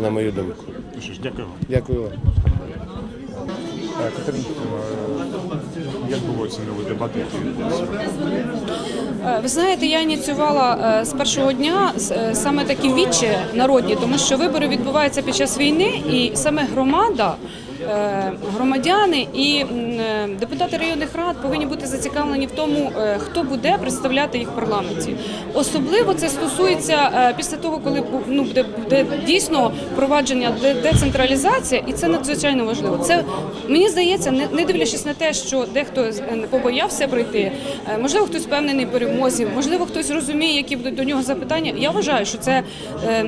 на мою думку. Що ж, дякую вам. Дякую вам. Катерина, як було оцінили дебати? Е, Ви знаєте, я ініціювала е, з першого дня е, саме такі вічі народні, тому що вибори відбуваються під час війни, і саме громада. Е, Громадяни і е, депутати районних рад повинні бути зацікавлені в тому, е, хто буде представляти їх в парламенті. Особливо це стосується після того, коли ну, буде, буде дійсно впровадження де- децентралізація, і це надзвичайно важливо. Це мені здається, не, дивлячись на те, що дехто побоявся прийти, можливо, хтось впевнений перемозі, можливо, хтось розуміє, які будуть до нього запитання. Я вважаю, що це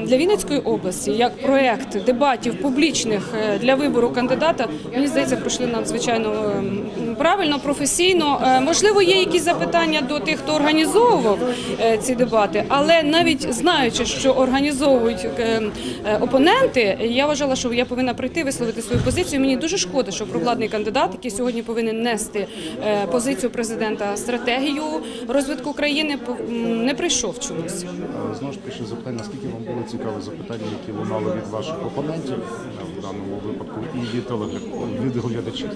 для Вінницької області як проект дебатів публічних для вибору кандидата. Мені здається, пройшли надзвичайно е, правильно, професійно. Е, Можливо, є якісь запитання до тих, хто організовував е, ці дебати, але навіть знаючи, що організовують е, е, опоненти, я вважала, що я повинна прийти висловити свою позицію. Мені дуже шкода, що провладний кандидат, який сьогодні повинен нести позицію президента, стратегію розвитку країни, не прийшов чомусь. Знову ж таки, запитання, наскільки вам були цікаві запитання, які лунали від ваших опонентів в даному випадку, і від, телегля- від глядачів?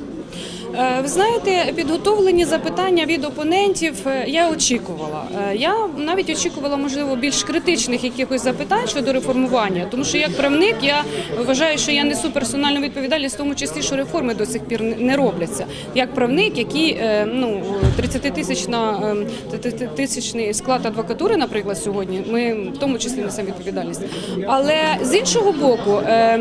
Е, Ви знаєте, підготовлені запитання від опонентів е, я очікувала. Е, Я навіть очікувала, можливо, більш критичних якихось запитань щодо реформування, тому що як правник я вважаю, що я несу персональну відповідальність, в тому числі, що реформи до сих пір не- робляться. Як правник, який ну 30 тисячна тисячний склад адвокатури, наприклад, сьогодні, ми в тому числі несемо відповідальність. Але з іншого боку, е,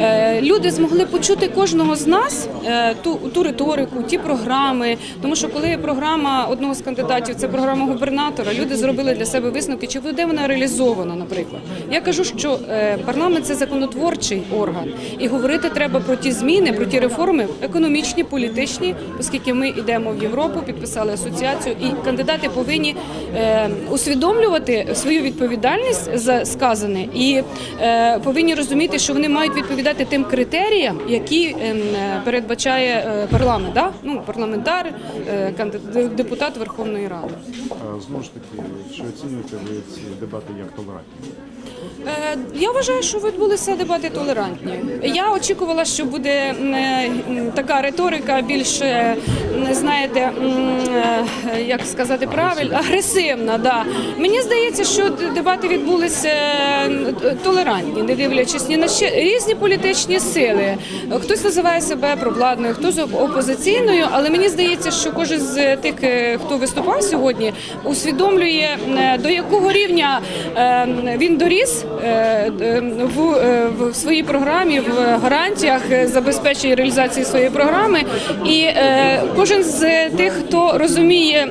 е, люди змогли почути кожного з нас е, ту, ту риторику, ті програми. Тому що коли програма одного з кандидатів це програма губернатора, люди зробили для себе висновки, чи буде вона реалізована, наприклад. Я кажу, що е, парламент це законотворчий орган, і говорити треба про ті зміни, про ті реформи економічні, політичні, оскільки ми йдемо в Європу, підписали асоціацію, і кандидати повинні е, усвідомлювати свою відповідальність за сказане і повинні розуміти, що вони мають відповідати тим критеріям, які ем, е, передбачає е, парламент, да? ну, парламентар, е, депутат Верховної Ради. Знову ж таки, чи оцінюєте ви ці дебати як толерантні? Я вважаю, що відбулися дебати толерантні. Я очікувала, що буде така риторика більш, знаєте, е, як сказати правильно, агресивна. Да. Мені здається, що дебати відбулися толерантні, не дивлячись ні на ще різні політичні сили. Хтось називає себе провладною, хтось опозиційною, але мені здається, що кожен з тих, е, хто виступав сьогодні, усвідомлює е, до якого рівня він доріс в, своїй програмі, в гарантіях забезпечення реалізації своєї програми. І е, кожен з тих, хто розуміє,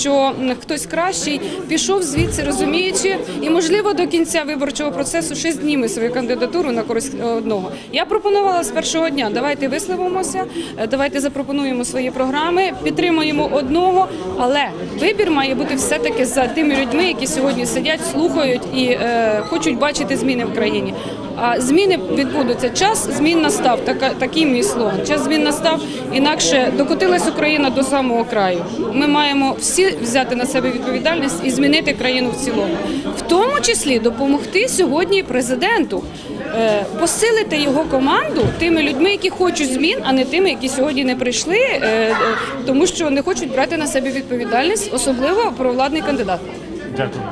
що хтось кращий, пішов звідси, розуміючи, і можливо до кінця виборчого процесу ще зніме свою кандидатуру на користь одного. Я пропонувала з першого дня. Давайте висловимося, давайте запропонуємо свої програми, підтримуємо одного, але вибір має бути все таки за тими людьми, які сьогодні сидять, слухають і е, хочуть бачити зміни в країні. А зміни відбудуться. Час змін настав. Така такий мій слоган. Час змін настав. Інакше докотилась до самого краю. Ми маємо всі взяти на себе відповідальність і змінити країну в цілому, в тому числі допомогти сьогодні президенту. е, Посилити його команду тими людьми, які хочуть змін, а не тими, які сьогодні не прийшли, е, е, тому що не хочуть брати на себе відповідальність, особливо провладний кандидат. Дякую.